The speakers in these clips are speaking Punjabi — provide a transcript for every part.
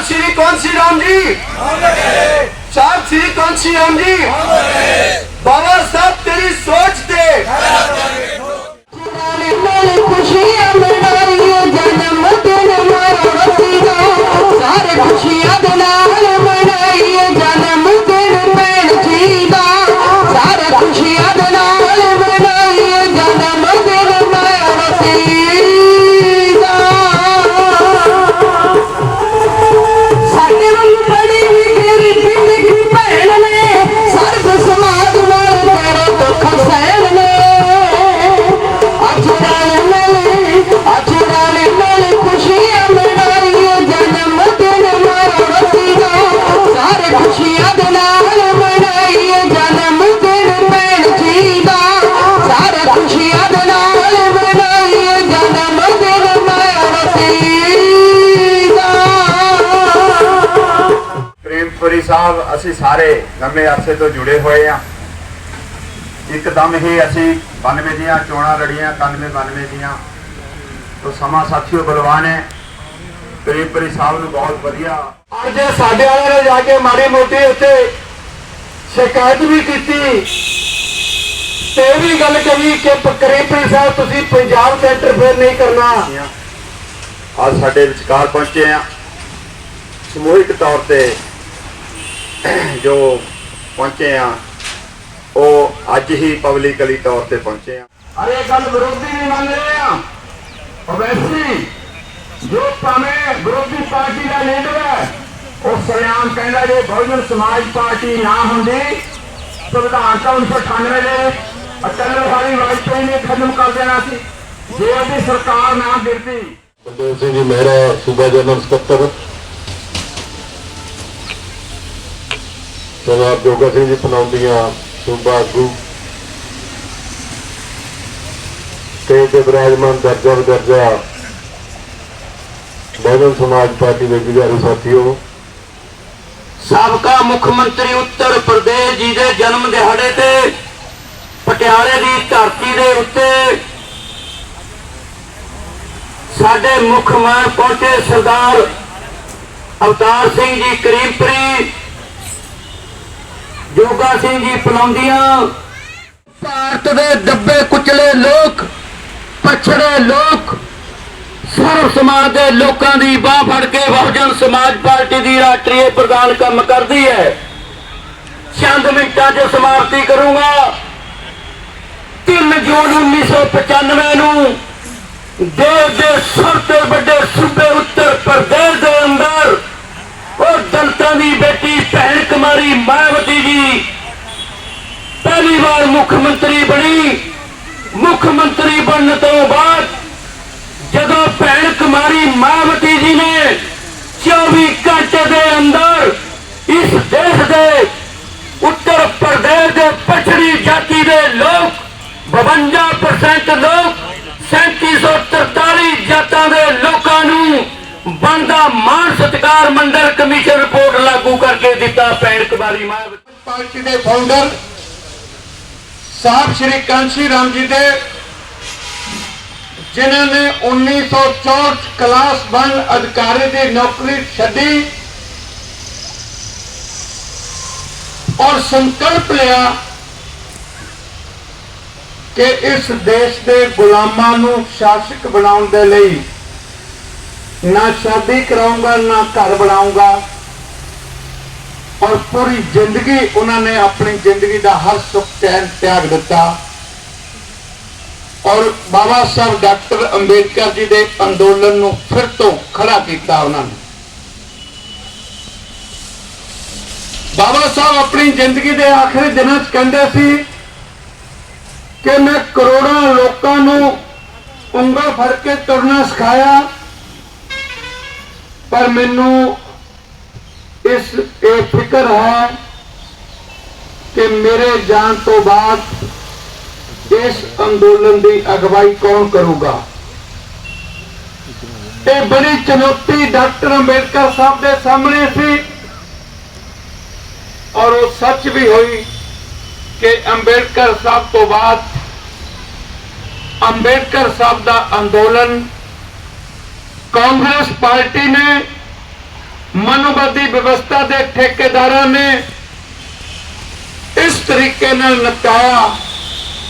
ਸਾਹਿਬ ਸ੍ਰੀ ਕਾਂਸੀ ਰਾਮ ਜੀ? ਸਾਹਿਬ ਸ੍ਰੀ ਕਾਂਸੀ ਰਾਮ ਜੀ? ਬਾਬਾ ਸਾਹਿਬ, ਤੇਰੀ ਸੋਚ ਤੇ। ਨਾਲ ਖੁਸ਼ੀਆਂ ਮਨਾਈਏ ਜਨਮ ਦਿਨ ਮਾਰਾ ਵਸੀਲਾ ਸਾਰੇ ਖੁਸ਼ੀਆਂ ਦੇ ਅਸੀਂ ਸਾਰੇ ਲੰਮੇ ਅਰਸੇ ਤੋਂ ਜੁੜੇ ਹੋਏ ਆ ਇੱਕਦਮ ਹੀ ਅਸੀਂ 92 ਦੀਆਂ ਚੋਣਾਂ ਲੜੀਆਂ 91 92 ਦੀਆਂ। ਤੋਂ ਸਮਾਂ ਸਾਥੀਓ ਬਲਵਾਨ ਹੈ। ਪ੍ਰੇਮਪੁਰੀ ਸਾਹਿਬ ਨੂੰ ਬਹੁਤ ਵਧੀਆ। ਅੱਜ ਸਾਡੇ ਵਾਲਿਆਂ ਨੇ ਜਾ ਕੇ ਮਾੜੀ ਮੋਟੀ ਉੱਥੇ ਸ਼ਿਕਾਇਤ ਵੀ ਕੀਤੀ। ਤੇ ਇਹ ਵੀ ਗੱਲ ਕਹੀ ਕਿ ਪ੍ਰੇਮਪੁਰੀ ਸਾਹਿਬ, ਤੁਸੀਂ ਪੰਜਾਬ ਤੇ ਇੰਟਰਫੇਅਰ ਨਹੀਂ ਕਰਨਾ। ਅੱਜ ਸਾਡੇ ਵਿਚਕਾਰ ਪਹੁੰਚੇ ਆ ਸਮੂਹਿਕ ਤੌਰ ਤੇ ਜੋ ਪਹੁੰਚੇ ਆ ਉਹ ਅੱਜ ਹੀ ਪਬਲਿਕਲੀ ਤੌਰ ਤੇ ਪਹੁੰਚੇ ਆ। ਅਰੇ ਗੱਲ ਵਿਰੋਧੀ ਨਹੀਂ ਮੰਨ ਰਹੇ ਆ। ਅਵੈਸੀ ਜੋ ਭਾਵੇਂ ਵਿਰੋਧੀ ਪਾਰਟੀ ਦਾ ਲੀਡਰ ਹੈ ਉਹ ਸਰਿਆਮ ਕਹਿੰਦਾ ਜੇ ਬਹੁਜਨ ਸਮਾਜ ਪਾਰਟੀ ਨਾ ਹੁੰਦੀ ਸੰਵਿਧਾਨ ਤਾਂ 1998 ਦੇ ਅਟਲ ਬਿਹਾਰੀ ਵਾਜਪੇਈ ਨੇ ਖਤਮ ਕਰ ਦੇਣਾ ਸੀ। ਜੇ ਉਹਦੀ ਸਰਕਾਰ ਨਾ ਗਿਰਦੀ। ਬਲਦੇਵ ਸਿੰਘ ਜੀ ਮਹਿਰਾ ਸੂਬਾ ਜਨਰਲ ਸਕੱਤਰ ਸਰਦਾਰ ਜੋਗਾ ਸਿੰਘ ਜੀ ਪਨੌਂਦੀਆਂ ਸੂਬਾ ਆਗੂ। ਤੇ ਦੇ ਵਿਰਾਜਮਾਨ ਦਰਜਾ ਦਰਜਾ ਬਹੁਜਨ ਸਮਾਜ ਪਾਰਟੀ ਦੇ ਜੁਝਾਰੂ ਸਾਥੀਓ। ਸਾਬਕਾ ਮੁੱਖ ਮੰਤਰੀ ਉੱਤਰ ਪ੍ਰਦੇਸ਼ ਜੀ ਦੇ ਜਨਮ ਦਿਹਾੜੇ ਤੇ ਪਟਿਆਲੇ ਦੀ ਧਰਤੀ ਦੇ ਉੱਤੇ ਸਾਡੇ ਮੁੱਖ ਮਹਿਮਾਨ ਪਹੁੰਚੇ ਸਰਦਾਰ ਅਵਤਾਰ ਸਿੰਘ ਜੀ, ਕਰੀਮਪੁਰੀ ਜੋਗਾ ਸਿੰਘ ਜੀ ਪਲੌਂਦੀਆਂ ਭਾਰਤ ਦੇ ਦੱਬੇ ਕੁਚਲੇ ਲੋਕ, ਪਛੜੇ ਲੋਕ, ਸਰਵ ਸਮਾਜ ਦੇ ਲੋਕਾਂ ਦੀ ਬਾਹ ਫੜ ਕੇ ਬਹੁਜਨ ਸਮਾਜ ਪਾਰਟੀ ਦੀ ਰਾਸ਼ਟਰੀ ਪ੍ਰਧਾਨ ਕੰਮ ਕਰਦੀ ਹੈ। ਚੰਦ ਮਿੰਟਾਂ 'ਚ ਸਮਾਪਤੀ ਕਰੂੰਗਾ। 3 ਜੂਨ 1995 ਨੂੰ ਦੇਸ਼ ਦੇ ਸਭ ਤੋਂ ਵੱਡੇ ਸੂਬੇ ਉੱਤਰ ਪ੍ਰਦੇਸ਼ ਦੇ ਅੰਦਰ ਉਹ ਦਲਤਾਂ ਦੀ ਭੈਣ ਕੁਮਾਰੀ ਮਾਇਆਵਤੀ ਜੀ ਪਹਿਲੀ ਵਾਰ ਮੁੱਖ ਮੰਤਰੀ ਬਣੀ। ਮੁੱਖ ਮੰਤਰੀ ਬਣਨ ਤੋਂ ਬਾਅਦ ਜਦੋਂ ਭੈਣ ਕੁਮਾਰੀ ਮਾਇਆਵਤੀ ਜੀ ਨੇ 24 ਘੰਟੇ ਦੇ ਅੰਦਰ ਇਸ ਦੇਸ਼ ਦੇ ਉੱਤਰ ਪ੍ਰਦੇਸ਼ ਦੇ ਪਛੜੀ ਜਾਤੀ ਦੇ ਲੋਕ 52% ਲੋਕ 3743 ਜਾਤਾਂ ਦੇ ਲੋਕ ਬਣਦਾ ਮਾਣ ਸਤਿਕਾਰ ਮੰਡਲ ਕਮਿਸ਼ਨ ਰਿਪੋਰਟ ਲਾਗੂ ਕਰਕੇ ਦਿੱਤਾ ਭੈਣ ਕੁਮਾਰੀ ਮਾਇਆਵਤੀ ਪਾਰਟੀ ਦੇ ਫਾਊਂਡਰ ਸਾਹਿਬ ਸ਼੍ਰੀ ਕਾਂਸ਼ੀ ਰਾਮ ਜੀ ਦੇ, ਜਿਨ੍ਹਾਂ ਨੇ 1964 ਕਲਾਸ 1 ਅਧਿਕਾਰੀ ਦੀ ਨੌਕਰੀ ਛੱਡੀ ਔਰ ਸੰਕਲਪ ਲਿਆ ਕਿ ਇਸ ਦੇਸ਼ ਦੇ ਗੁਲਾਮਾਂ ਨੂੰ ਸ਼ਾਸਕ ਬਣਾਉਣ ਦੇ ਲਈ ਨਾ ਸ਼ਾਦੀ ਕਰਾਉਂਗਾ, ਨਾ ਘਰ ਬਣਾਉਂਗਾ। ਔਰ ਪੂਰੀ ਜ਼ਿੰਦਗੀ ਉਹਨਾਂ ਨੇ ਆਪਣੀ ਜ਼ਿੰਦਗੀ ਦਾ ਹਰ ਸੁੱਖ ਚੈਨ ਤਿਆਗ ਦਿੱਤਾ। ਔਰ ਬਾਬਾ ਸਾਹਿਬ ਡਾਕਟਰ ਅੰਬੇਦਕਰ ਜੀ ਦੇ ਅੰਦੋਲਨ ਨੂੰ ਫਿਰ ਤੋਂ ਖੜਾ ਕੀਤਾ ਉਹਨਾਂ ਨੇ। ਬਾਬਾ ਸਾਹਿਬ ਆਪਣੀ ਜ਼ਿੰਦਗੀ ਦੇ ਆਖਰੀ ਦਿਨਾਂ 'ਚ ਕਹਿੰਦੇ ਸੀ ਕਿ ਮੈਂ ਕਰੋੜਾਂ ਲੋਕਾਂ ਨੂੰ ਉਂਗਲ ਫੜ ਕੇ ਤੁਰਨਾ ਸਿਖਾਇਆ। ਪਰ ਮੈਨੂੰ ਇਸ, ਇਹ ਫਿਕਰ ਹੈ ਕਿ ਮੇਰੇ ਜਾਣ ਤੋਂ ਬਾਅਦ ਇਸ ਅੰਦੋਲਨ ਦੀ ਅਗਵਾਈ ਕੌਣ ਕਰੂਗਾ? ਇਹ ਬੜੀ ਚੁਣੌਤੀ ਡਾਕਟਰ ਅੰਬੇਦਕਰ ਸਾਹਿਬ ਦੇ ਸਾਹਮਣੇ ਸੀ ਔਰ ਉਹ ਸੱਚ ਵੀ ਹੋਈ ਕਿ ਅੰਬੇਡਕਰ ਸਾਹਿਬ ਤੋਂ ਬਾਅਦ ਅੰਬੇਦਕਰ ਸਾਹਿਬ ਦਾ ਅੰਦੋਲਨ ਕਾਂਗਰਸ ਪਾਰਟੀ ਨੇ ਮਨੋਵਾਦੀ ਵਿਵਸਥਾ ਦੇ ਠੇਕੇਦਾਰਾਂ ਨੇ ਇਸ ਤਰੀਕੇ ਨਾਲ ਨਪਾਇਆ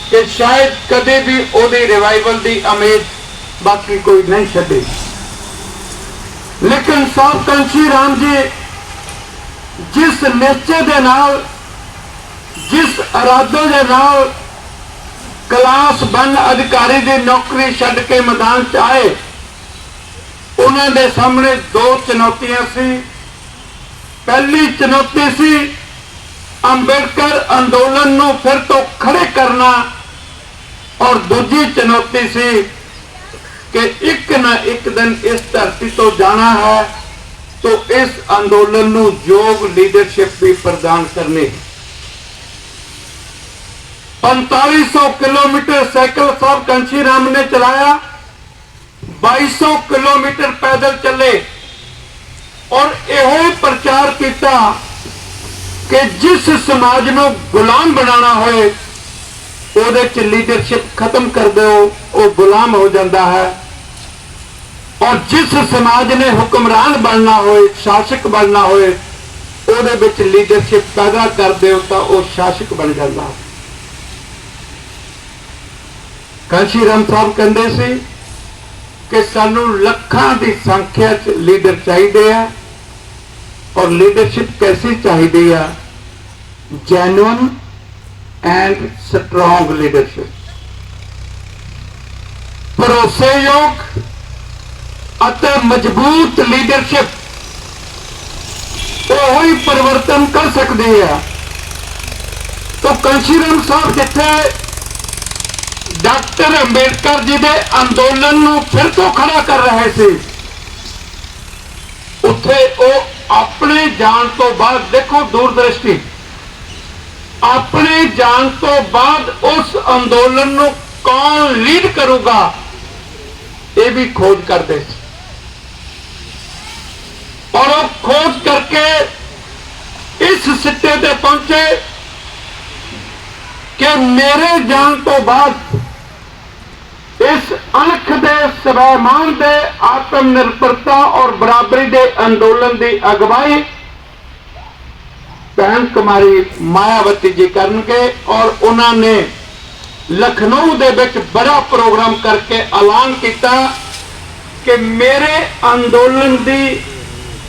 ਕਿ ਸ਼ਾਇਦ ਕਦੇ ਵੀ ਉਹਦੀ ਰਿਵਾਈਵਲ ਦੀ ਉਮੀਦ ਬਾਕੀ ਕੋਈ ਨਹੀਂ ਛੱਡੇ। ਲੇਕਿਨ ਸਾਹਿਬ ਕੰਸ਼ੀ ਰਾਮ ਜੀ, ਜਿਸ ਨਿਸ਼ਚੇ ਦੇ ਨਾਲ, ਜਿਸ ਇਰਾਦੇ ਦੇ ਨਾਲ ਕਲਾਸ ਬੰਨ ਅਧਿਕਾਰੀ ਦੀ ਨੌਕਰੀ ਛੱਡ ਕੇ ਮੈਦਾਨ 'ਚ ਆਏ ਉਹਨਾਂ ਦੇ ਸਾਹਮਣੇ ਦੋ ਚੁਣੌਤੀਆਂ ਸੀ। ਪਹਿਲੀ ਚੁਣੌਤੀ ਸੀ, ਅੰਬੇਡਕਰ ਅੰਦੋਲਨ ਨੂੰ ਫਿਰ ਤੋਂ ਖੜੇ ਕਰਨਾ। ਔਰ ਦੂਜੀ ਚੁਣੌਤੀ ਸੀ ਕਿ ਇੱਕ ਨਾ ਇੱਕ ਦਿਨ ਇਸ ਧਰਤੀ ਤੋਂ ਜਾਣਾ ਹੈ, ਤੋ ਇਸ ਅੰਦੋਲਨ ਨੂੰ ਯੋਗ ਲੀਡਰਸ਼ਿਪ ਵੀ ਪ੍ਰਦਾਨ ਕਰਨੀ 4500 ਕਿਲੋਮੀਟਰ ਸਾਈਕਲ ਸਾਹਿਬ ਕੰਸ਼ੀ ਰਾਮ ਨੇ ਚਲਾਇਆ। 2200 ਕਿਲੋਮੀਟਰ ਪੈਦਲ ਚੱਲੇ ਔਰ ਇਹੋ ਪ੍ਰਚਾਰ ਕੀਤਾ ਕਿ ਜਿਸ ਸਮਾਜ ਨੂੰ ਗੁਲਾਮ ਬਣਾਉਣਾ ਹੋਏ ਉਹਦੇ ਚ ਲੀਡਰਸ਼ਿਪ ਖਤਮ ਕਰ ਦਿਓ ਉਹ ਗੁਲਾਮ ਹੋ ਜਾਂਦਾ ਹੈ ਔਰ ਜਿਸ ਸਮਾਜ ਨੇ ਹੁਕਮਰਾਨ ਬਣਨਾ ਹੋਏ ਸ਼ਾਸਕ ਬਣਨਾ ਹੋਏ ਉਹਦੇ ਵਿੱਚ ਲੀਡਰਸ਼ਿਪ ਪੈਦਾ ਕਰ ਦਿਓ ਤਾਂ ਉਹ ਸ਼ਾਸਕ ਬਣ ਜਾਂਦਾ ਹੈ ਕਾਂਸ਼ੀ ਰਾਮ ਸਾਹਿਬ ਕਹਿੰਦੇ ਸੀ ਕਿ ਸਾਨੂੰ ਲੱਖਾਂ ਦੀ ਸੰਖਿਆ 'ਚ ਲੀਡਰ ਚਾਹੀਦੇ ਆ ਔਰ ਲੀਡਰਸ਼ਿਪ ਕੈਸੀ ਚਾਹੀਦੀ ਆ? ਜੈਨੂਨ ਐਂਡ ਸਟਰੋਂਗ ਲੀਡਰਸ਼ਿਪ ਭਰੋਸੇਯੋਗ ਅਤੇ ਮਜ਼ਬੂਤ ਲੀਡਰਸ਼ਿਪ ਉਹ ਹੀ ਪਰਿਵਰਤਨ ਕਰ ਸਕਦੀ ਹੈ ਤਾਂ ਕੰਸ਼ੀਰਾਮ ਸਾਹਿਬ ਜਿੱਥੇ ਡਾਕਟਰ ਅੰਬੇਡਕਰ ਜੀ ਦੇ ਅੰਦੋਲਨ ਨੂੰ ਫਿਰ ਤੋਂ ਖੜਾ ਕਰ ਰਹੇ ਸੀ। ਉੱਥੇ ਉਹ ਆਪਣੇ ਜਾਣ ਤੋਂ ਬਾਅਦ, ਦੇਖੋ ਦੂਰਦ੍ਰਿਸ਼ਟੀ, ਆਪਣੇ ਜਾਣ ਤੋਂ ਬਾਅਦ ਉਸ ਅੰਦੋਲਨ ਨੂੰ ਕੌਣ ਲੀਡ ਕਰੂਗਾ, ਇਹ ਵੀ ਖੋਜ ਕਰਦੇ ਸੀ। ਔਰ ਉਹ ਖੋਜ ਕਰਕੇ ਇਸ ਸਿੱਟੇ ਤੇ ਪਹੁੰਚੇ ਕਿ ਮੇਰੇ ਜਾਣ ਤੋਂ ਬਾਅਦ ਇਸ ਅਣਖ ਦੇ ਸਵੈਮਾਨ ਦੇ ਆਤਮ ਨਿਰਭਰਤਾ ਔਰ ਬਰਾਬਰੀ ਦੇ ਅੰਦੋਲਨ ਦੀ ਅਗਵਾਈ ਭੈਣ ਕੁਮਾਰੀ ਮਾਇਆਵਤੀ ਜੀ ਕਰਨਗੇ ਔਰ ਉਹਨਾਂ ਨੇ ਲਖਨਊ ਦੇ ਵਿੱਚ ਬੜਾ ਪ੍ਰੋਗਰਾਮ ਕਰਕੇ ਐਲਾਨ ਕੀਤਾ ਕਿ ਮੇਰੇ ਅੰਦੋਲਨ ਦੀ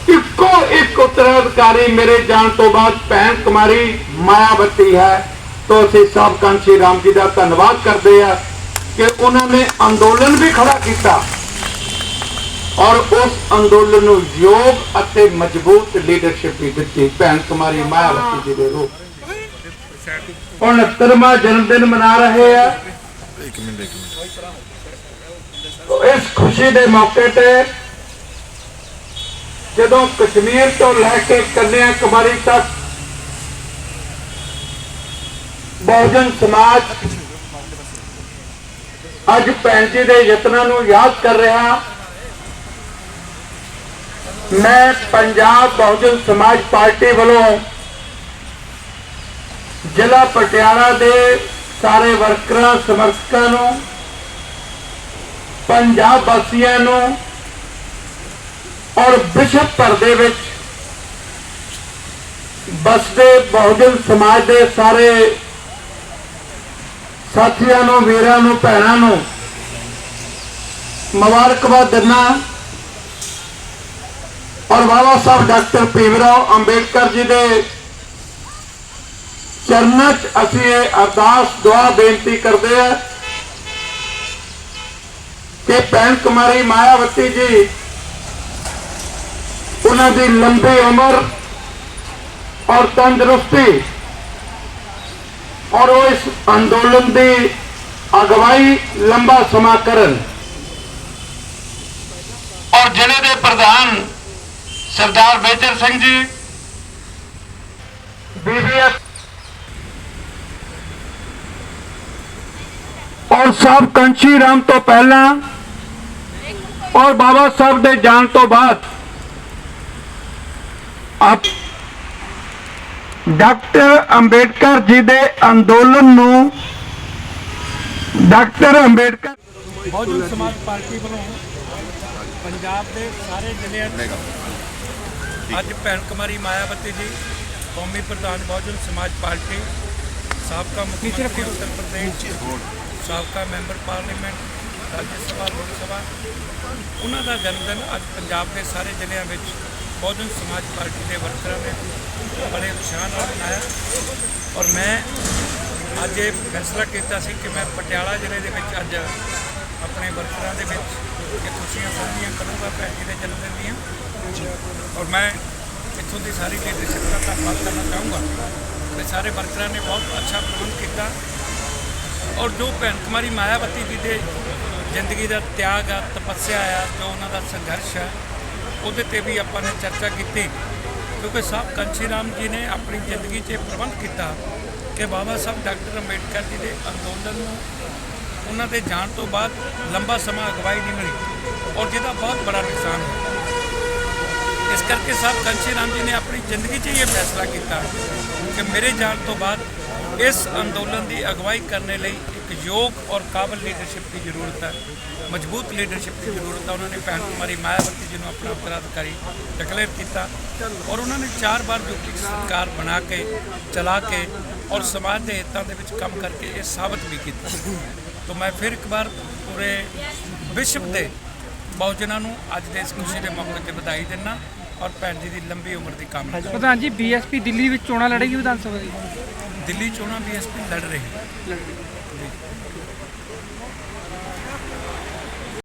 ਇੱਕੋ ਇੱਕ ਉਤਰਾਧਿਕਾਰੀ ਮੇਰੇ ਜਾਣ ਤੋਂ ਬਾਅਦ ਭੈਣ ਕੁਮਾਰੀ ਮਾਇਆਵਤੀ ਹੈ। ਤੋਂ ਅਸੀਂ ਸਾਹਿਬ ਕਾਂਸ਼ੀ ਰਾਮ ਜੀ ਦਾ ਧੰਨਵਾਦ ਕਰਦੇ ਆ ਕਿ ਉਹਨਾਂ ਨੇ ਅੰਦੋਲਨ ਵੀ ਖੜਾ ਕੀਤਾ। ਔਰ ਉਸ ਅੰਦੋਲਨ ਨੂੰ ਯੋਗ ਅਤੇ ਮਜ਼ਬੂਤ ਲੀਡਰਸ਼ਿਪ ਵੀ ਦਿੱਤੀ। ਭੈਣ ਕੁਮਾਰੀ ਮਾਇਆਵਤੀ ਜੀ ਦੇ ਰੂਪ 69ਵਾਂ ਜਨਮ ਦਿਨ ਮਨਾ ਰਹੇ ਆ। ਤੋ ਇਸ ਖੁਸ਼ੀ ਦੇ ਮੌਕੇ ਤੇ ਜਦੋਂ ਕਸ਼ਮੀਰ ਤੋਂ ਲੈ ਕੇ ਕੰਨਿਆ ਕੁਮਾਰੀ ਤੱਕ ਬਹੁਜਨ ਸਮਾਜ ਅੱਜ ਭੈਣ ਜੀ ਦੇ ਯਤਨਾਂ ਨੂੰ ਯਾਦ ਕਰ ਰਿਹਾ ਮੈਂ ਪੰਜਾਬ ਬਹੁਜਨ ਸਮਾਜ ਪਾਰਟੀ ਵੱਲੋਂ ਜ਼ਿਲ੍ਹਾ ਪਟਿਆਲਾ ਦੇ ਸਾਰੇ ਵਰਕਰਾਂ, ਸਮਰਥਕਾਂ ਨੂੰ, ਪੰਜਾਬ ਵਾਸੀਆਂ ਨੂੰ ਔਰ ਵਿਸ਼ਵ ਭਰ ਦੇ ਵਿੱਚ ਬਸਦੇ ਬਹੁਜਨ ਸਮਾਜ ਦੇ ਸਾਰੇ ਸਾਥੀਆਂ ਨੂੰ, ਵੀਰਾਂ ਨੂੰ, ਭੈਣਾਂ ਨੂੰ ਮੁਬਾਰਕਬਾਦ ਦਿੰਦਾ ਔਰ ਬਾਬਾ ਸਾਹਿਬ ਡਾਕਟਰ ਭੀਮਰਾਓ ਅੰਬੇਡਕਰ ਜੀ ਦੇ ਚਰਨਾਂ 'ਚ ਅਸੀਂ ਇਹ ਅਰਦਾਸ, ਦੁਆ, ਬੇਨਤੀ ਕਰਦੇ ਆ ਕਿ ਭੈਣ ਕੁਮਾਰੀ ਮਾਇਆਵਤੀ ਜੀ, ਉਹਨਾਂ ਦੀ ਲੰਬੀ ਉਮਰ ਔਰ ਤੰਦਰੁਸਤੀ ਔਰ ਉਹ ਇਸ ਅੰਦੋਲਨ ਦੀ ਅਗਵਾਈ ਲੰਬਾ ਸਮਾਂ ਕਰਨ। ਔਰ ਜ਼ਿਲ੍ਹੇ ਦੇ ਪ੍ਰਧਾਨ ਸਰਦਾਰ ਮੇਜਰ ਸਿੰਘ ਜੀ ਬੀਬੀਐਸ ਔਰ ਸਾਹਿਬ ਕੰਚੀ ਰਾਮ ਤੋਂ ਪਹਿਲਾਂ ਔਰ ਬਾਬਾ ਸਾਹਿਬ ਦੇ ਜਾਣ ਤੋਂ ਬਾਅਦ ਆਪ ਡਾਕਟਰ ਅੰਬੇਡਕਰ ਜੀ ਦੇ ਅੰਦੋਲਨ ਨੂੰ ਡਾਕਟਰ ਅੰਬੇਡਕਰ ਬਹੁਜਨ ਸਮਾਜ ਪਾਰਟੀ ਵੱਲੋਂ ਪੰਜਾਬ ਦੇ ਸਾਰੇ ਜ਼ਿਲ੍ਹਿਆਂ 'ਚ ਅੱਜ ਭੈਣ ਕੁਮਾਰੀ ਮਾਇਆਵਤੀ ਜੀ ਕੌਮੀ ਪ੍ਰਧਾਨ ਬਹੁਜਨ ਸਮਾਜ ਪਾਰਟੀ ਸਾਬਕਾ ਮੁੱਖ ਮੰਤਰੀ ਉੱਤਰ ਪ੍ਰਦੇਸ਼ ਸਾਬਕਾ ਮੈਂਬਰ ਪਾਰਲੀਮੈਂਟ ਰਾਜ ਸਭਾ ਲੋਕ ਸਭਾ ਉਹਨਾਂ ਦਾ ਜਨਮ ਦਿਨ ਅੱਜ ਪੰਜਾਬ ਦੇ ਸਾਰੇ ਜ਼ਿਲ੍ਹਿਆਂ ਵਿੱਚ ਬਹੁਜਨ ਸਮਾਜ ਪਾਰਟੀ ਦੇ ਵਰਕਰਾਂ ਨੇ ਬੜੇ ਉਤਸ਼ਾਹ ਨਾਲ ਮਨਾਇਆ ਔਰ ਮੈਂ ਅੱਜ ਇਹ ਫੈਸਲਾ ਕੀਤਾ ਸੀ ਕਿ ਮੈਂ ਪਟਿਆਲਾ ਜ਼ਿਲ੍ਹੇ ਦੇ ਵਿੱਚ ਅੱਜ ਆਪਣੇ ਵਰਕਰਾਂ ਦੇ ਵਿੱਚ ਕਿ ਖੁਸ਼ੀਆਂ ਸਾਂਝੀਆਂ ਕਰੂੰਗਾ ਭੈਣ ਜੀ ਦੇ ਜਨਮ ਦਿਨ ਦੀਆਂ। ਔਰ ਮੈਂ ਇੱਥੋਂ ਦੀ ਸਾਰੀ ਲੀਡਰਸ਼ਿਪ ਦਾ ਧੰਨਵਾਦ ਕਰਨਾ ਚਾਹੂੰਗਾ ਤੇ ਸਾਰੇ ਵਰਕਰਾਂ ਨੇ ਬਹੁਤ ਅੱਛਾ ਪ੍ਰਬੰਧ ਕੀਤਾ। ਔਰ ਜੋ ਭੈਣ ਕੁਮਾਰੀ ਮਾਇਆਵਤੀ ਜੀ ਦੇ ਜ਼ਿੰਦਗੀ ਦਾ ਤਿਆਗ ਆ, ਤਪੱਸਿਆ ਆ, ਜੋ ਉਹਨਾਂ ਦਾ ਸੰਘਰਸ਼ ਆ ਉਹਦੇ ਤੇ ਵੀ ਆਪਾਂ ਨੇ ਚਰਚਾ ਕੀਤੀ, ਕਿਉਂਕਿ ਸਾਹਿਬ ਕੰਸ਼ੀ ਰਾਮ ਜੀ ਨੇ ਆਪਣੀ ਜ਼ਿੰਦਗੀ 'ਚ ਇਹ ਪ੍ਰਬੰਧ ਕੀਤਾ ਕਿ ਬਾਬਾ ਸਾਹਿਬ ਡਾਕਟਰ ਅੰਬੇਡਕਰ ਜੀ ਦੇ ਅੰਦੋਲਨ ਨੂੰ ਉਹਨਾਂ ਦੇ ਜਾਣ ਤੋਂ ਬਾਅਦ ਲੰਬਾ ਸਮਾਂ ਅਗਵਾਈ ਨਹੀਂ ਮਿਲੀ ਔਰ ਜਿਹਦਾ ਬਹੁਤ ਬੜਾ ਨੁਕਸਾਨ ਹੋਇਆ। ਇਸ ਕਰਕੇ ਸਾਹਿਬ ਕੰਸ਼ੀ ਰਾਮ ਜੀ ਨੇ ਆਪਣੀ ਜ਼ਿੰਦਗੀ 'ਚ ਹੀ ਇਹ ਫੈਸਲਾ ਕੀਤਾ ਕਿ ਮੇਰੇ ਜਾਣ ਤੋਂ ਬਾਅਦ ਇਸ ਅੰਦੋਲਨ ਦੀ ਅਗਵਾਈ ਕਰਨ ਲਈ ਔਰ ਕਾਬਲ ਲੀਡਰਸ਼ਿਪ ਦੀ ਜ਼ਰੂਰਤ ਹੈ ਮਜ਼ਬੂਤ ਲੀਡਰਸ਼ਿਪ ਦੀ ਜ਼ਰੂਰਤ ਹੈ ਉਹਨਾਂ ਨੇ ਭੈਣ ਕੁਮਾਰੀ ਮਾਇਆਵਤੀ ਜੀ ਨੂੰ ਆਪਣਾ ਉੱਤਰਾਧਿਕਾਰੀ ਡਿਕਲੇਅਰ ਕੀਤਾ ਔਰ ਉਹਨਾਂ ਨੇ ਚਾਰ ਵਾਰ ਯੂਪੀ 'ਚ ਸਰਕਾਰ ਬਣਾ ਕੇ ਚਲਾ ਕੇ ਔਰ ਸਮਾਜ ਦੇ ਹਿੱਤਾਂ ਦੇ ਵਿੱਚ ਕੰਮ ਕਰਕੇ ਇਹ ਸਾਬਤ ਵੀ ਕੀਤਾ ਤਾਂ ਮੈਂ ਫਿਰ ਇੱਕ ਵਾਰ ਪੂਰੇ ਵਿਸ਼ਵ ਦੇ ਬਹੁਜਨਾਂ ਨੂੰ ਅੱਜ ਦੇ ਇਸ ਖੁਸ਼ੀ ਦੇ ਮੌਕੇ ਤੇ ਵਧਾਈ ਦਿੰਦਾ ਔਰ ਭੈਣ ਜੀ ਦੀ ਲੰਬੀ ਉਮਰ ਦੀ ਕਾਮਨਾ ਪ੍ਰਧਾਨ ਜੀ ਬੀਐਸਪੀ ਦਿੱਲੀ ਵਿੱਚ ਚੋਣਾਂ ਲੜੇਗੀ ਵਿਧਾਨ ਸਭਾ ਦੀ ਦਿੱਲੀ ਚੋਣਾਂ ਬੀਐਸਪੀ ਲੜ ਰਹੀ ਹੈ